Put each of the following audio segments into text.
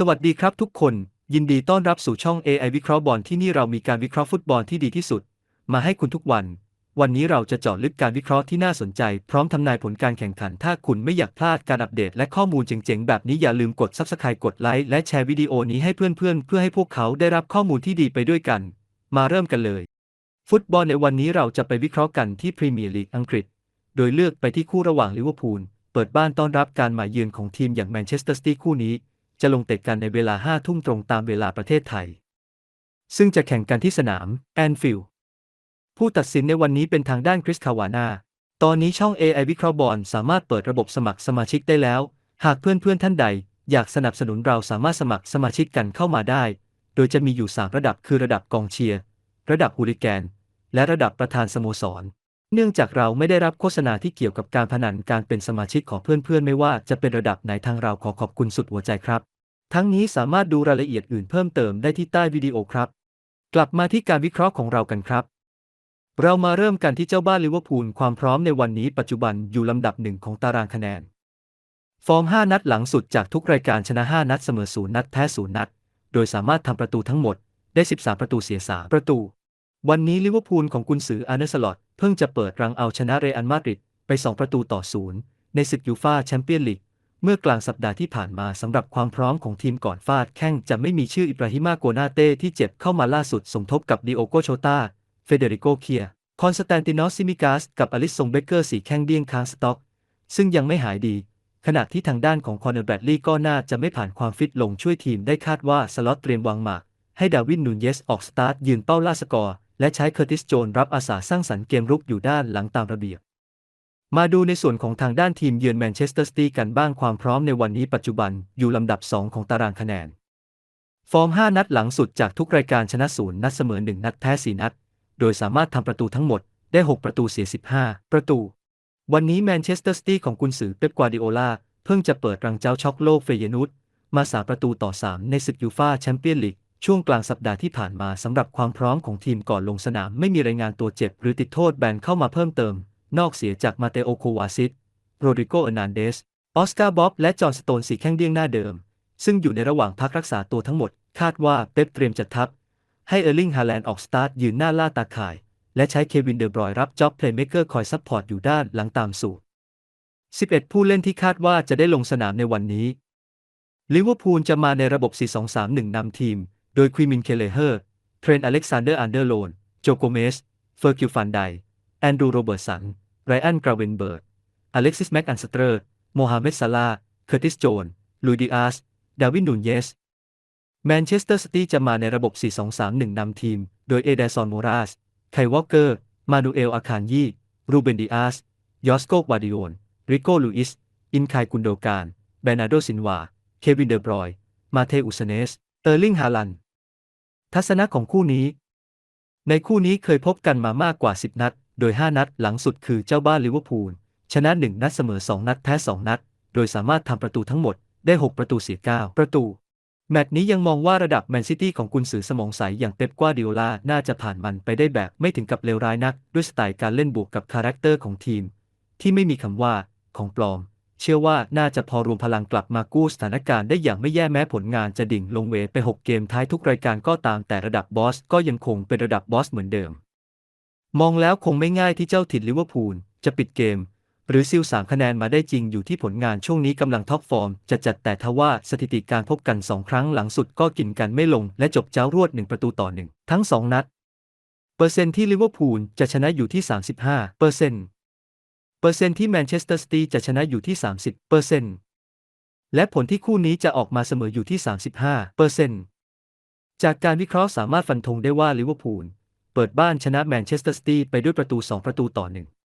สวัสดีครับทุกคน ยินดีต้อนรับสู่ช่อง AI วิเคราะห์บอลที่นี่เรามีการวิเคราะห์ฟุตบอลที่ดีที่สุด มาให้คุณทุกวัน วันนี้เราจะเจาะลึกการวิเคราะห์ที่น่าสนใจ พร้อมทำนายผลการแข่งขัน ถ้าคุณไม่อยากพลาดการอัปเดตและข้อมูลเจ๋งๆ แบบนี้อย่าลืมกด Subscribe กดไลค์และแชร์วิดีโอนี้ให้เพื่อนๆ เพื่อให้พวกเขาได้รับข้อมูลที่ดีไปด้วยกัน มาเริ่มกันเลย ฟุตบอลในวันนี้เราจะไปวิเคราะห์กันที่พรีเมียร์ลีกอังกฤษ โดยเลือกไปที่คู่ระหว่างลิเวอร์พูลเปิดบ้านต้อนรับการมาเยือนของทีมอย่างแมนเชสเตอร์ซิตี้คู่นี้ จะลงเตะกันในเวลา5ทุ่มตรงตามเวลาประเทศไทย ซึ่งจะแข่งกันที่สนามแอนฟิลด์ผู้ตัดสินในวันนี้เป็นทางด้านคริสคาวานาตอนนี้ช่อง AI วิเคราะห์บอลสามารถเปิดระบบสมัครสมาชิกได้แล้ว หากเพื่อนๆท่านใด อยากสนับสนุนเราสามารถสมัครสมาชิกกันเข้ามาได้ โดยจะมีอยู่ 3 ระดับคือระดับกองเชียร์ ระดับฮูลิแกน และระดับประธานสโมสร เนื่องจากเราไม่ได้รับโฆษณาที่เกี่ยวกับการพนันการเป็นสมาชิกของเพื่อนๆ ไม่ว่าจะเป็นระดับไหนทางเราขอขอบคุณสุดหัวใจครับ ทั้งนี้สามารถดูรายละเอียดอื่นเพิ่มเติมได้ที่ใต้วิดีโอครับ กลับมาที่การวิเคราะห์ของเรากันครับ เรามาเริ่มกันที่เจ้าบ้านลิเวอร์พูลความพร้อมในวันนี้ปัจจุบันอยู่ลำดับหนึ่งของตารางคะแนน ฟอร์ม 5 นัดหลังสุดจากทุกรายการชนะ 5 นัดเสมอ 0 นัดแพ้0นัด โดยสามารถทำประตูทั้งหมดได้ 13 ประตูเสีย3ประตู วันนี้ลิเวอร์พูลของกุนซืออาร์เนสลอตเพิ่งจะเปิดรังเอาชนะเรอัลมาดริดไป 2 ประตูต่อศูนย์ในศึกยูฟาแชมเปี้ยนลีก เมื่อกลางสัปดาห์ที่ผ่านมาสำหรับความพร้อมของทีมก่อนฟาดแข้งจะไม่มีชื่ออิบราฮิมาโกนาเต้ที่เจ็บเข้ามาล่าสุดสมทบกับดิโอโกโชตาเฟเดริโกเคีย คอนสแตนตินอสซิมิกาสกับอลิสซงเบเกอร์สีแข้งเดี้ยงค้างสต็อก ซึ่งยังไม่หายดี ขณะที่ทางด้านของคอนเนอร์แบดลีย์ก็น่าจะไม่ผ่านความฟิตลงช่วยทีมได้คาดว่าสล็อตเตรียมวางหมากให้ดาวินนูนเยสออกสตาร์ทยืนเป้าล่าสกอร์ และใช้เคอร์ติสโจนรับอาสาสร้างสรรค์เกมรุกอยู่ด้านหลังตามระเบียบ มาดูในส่วนของทางด้านทีมเยือนแมนเชสเตอร์ซิตี้กันบ้างความพร้อมในวันนี้ปัจจุบันอยู่ลำดับ 2 ของตารางคะแนน ฟอร์ม 5 นัดหลังสุดจากทุกรายการชนะศูนย์นัดเสมอ 1 นัดแพ้ 4 นัด โดยสามารถทำประตูทั้งหมดได้ 6 ประตูเสีย 15 ประตู วันนี้แมนเชสเตอร์ซิตี้ของกุนซือเป๊ปกวาร์ดิโอลาเพิ่งจะเปิดรังเจ้าช็อกโลกเฟยนุสมาสาประตูต่อ 3 ในศึกยูฟาแชมเปี้ยนลีกช่วงกลางสัปดาห์ที่ผ่านมาสำหรับความพร้อมของทีมก่อนลงสนามไม่มีรายงานตัวเจ็บหรือติดโทษแบนเข้ามาเพิ่มเติม นอกเสียจากมาเตโอโควาซิตโรดริโกเอร์นันเดส ออสการ์บ๊อบ และจอห์นสโตนสีแข้งเดี้ยงหน้าเดิม ซึ่งอยู่ในระหว่างพักรักษาตัวทั้งหมด คาดว่าเป๊ปเตรียมจัดทัพ ให้เออร์ลิงฮาแลนด์ออกสตาร์ทยืนหน้าล่าตาข่าย และใช้เควินเดอบรอยรับจ็อบเพลย์เมเกอร์คอยซัพพอร์ตอยู่ด้านหลังตามสูตร 11 ผู้เล่นที่คาดว่าจะได้ลงสนามในวันนี้ลิเวอร์พูลจะมาในระบบ 4-2-3-1 นำทีม โดยควิมินเคเลเฮอร์ เทรนอเล็กซานเดอร์อันเดอร์โลน โจโกเมส เฟอร์กิลฟันได แอนดรูโรเบิร์ตสัน ไรอันกราเวนเบิร์กอเล็กซิสแม็กอันสเตอร์ โมฮัมเหม็ดซาลาเคอร์ติสโจนลุยดิอาส ดาวินนูนเยส แมนเชสเตอร์ซิตี้จะมาในระบบ 4-2-3-1 นำทีม โดยเอเดซอนโมราส ไควอลเกอร์ มานูเอลอาคานยีรูเบนดิอาส ยอสโกวาดิโอนริโกลูอิส อินคายกุนโดการเบนาโดซินวา เควินเดอบรอย มาเทอุสเนส เออร์ลิงฮาลัน ทัศนะของคู่นี้ ในคู่นี้เคยพบกันมามากกว่า 10 นัด โดย 5 นัดหลังสุดคือเจ้าบ้านลิเวอร์พูล ชนะ 1 นัดเสมอ 2 นัดแพ้ 2 นัด โดยสามารถทำประตูทั้งหมดได้ 6 ประตูเสีย 9 ประตู แมตช์นี้ยังมองว่าระดับแมนซิตี้ของกุนซือสมองใสอย่างเป๊ปกวาดิโอลา น่าจะผ่านมันไปได้แบบไม่ถึงกับเลวร้ายนัก ด้วยสไตล์การเล่นบวกกับคาแรคเตอร์ของทีม ที่ไม่มีคำว่าของปลอม เชื่อว่าน่าจะพอรวมพลังกลับมากู้สถานการณ์ได้อย่างไม่แย่แม้ผลงานจะดิ่งลงเวไป 6 เกมท้ายทุกรายการก็ตามแต่ระดับบอสก็ยังคงเป็นระดับบอสเหมือนเดิม มองแล้วคงไม่ง่ายที่เจ้าถิ่นลิเวอร์พูลจะปิดเกม หรือซิลสามคะแนนมาได้จริงอยู่ที่ผลงานช่วงนี้กำลังท็อปฟอร์มจะจัดแต่ทว่าสถิติการพบกัน2ครั้งหลังสุดก็กินกันไม่ลงและจบเจ้ารวด1ประตูต่อ1ทั้ง2นัด เปอร์เซ็นต์ที่ลิเวอร์พูลจะชนะอยู่ที่ 35เปอร์เซ็นต์เปอร์เซ็นต์ที่แมนเชสเตอร์ซิตี้จะชนะอยู่ที่ 30เปอร์เซ็นต์และผลที่คู่นี้จะออกมาเสมออยู่ที่ 35เปอร์เซ็นต์จากการวิเคราะห์สามารถฟันธงได้ว่าลิเวอร์พูล เปิดบ้านชนะแมนเชสเตอร์ซิตี้ไปด้วยประตู 2 ประตูต่อ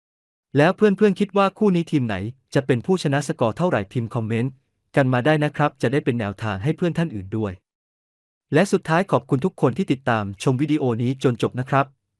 1แล้วเพื่อนๆคิดว่าคู่นี้ทีมไหน จะเป็นผู้ชนะสกอร์เท่าไหร่พิมพ์คอมเมนต์กันมาได้นะครับ จะได้เป็นแนวทางให้เพื่อนท่านอื่นด้วย และสุดท้ายขอบคุณทุกคนที่ติดตามชมวิดีโอนี้จนจบนะครับ